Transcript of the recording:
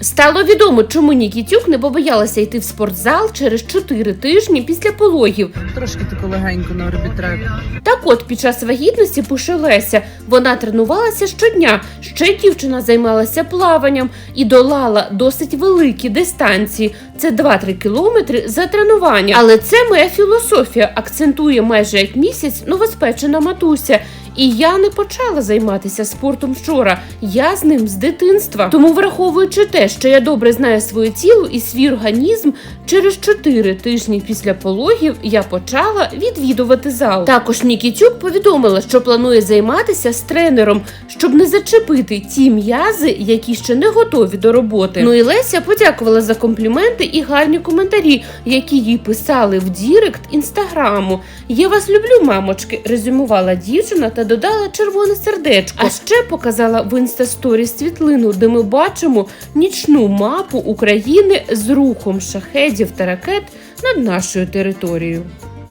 Стало відомо, чому Нікітюк не побоялася йти в спортзал через 4 тижні після пологів. Трошки таку легенько на орбітрек. Так от, під час вагітності пише Леся, вона тренувалася щодня. Ще дівчина займалася плаванням і долала досить великі дистанції. Це 2-3 кілометри за тренування. Але це моя філософія, акцентує майже як місяць новоспечена матуся. І я не почала займатися спортом вчора. Я з ним з дитинства. Тому, враховуючи те, що я добре знаю своє тіло і свій організм, через 4 тижні після пологів я почала відвідувати зал. Також Нікітюк повідомила, що планує займатися з тренером, щоб не зачепити ті м'язи, які ще не готові до роботи. Ну і Леся подякувала за компліменти і гарні коментарі, які їй писали в Дірект інстаграму. Я вас люблю, мамочки, резюмувала дівчина та додала червоне сердечко. А ще показала в інстасторі світлину, де ми бачимо нічну мапу України з рухом шахедів та ракет над нашою територією.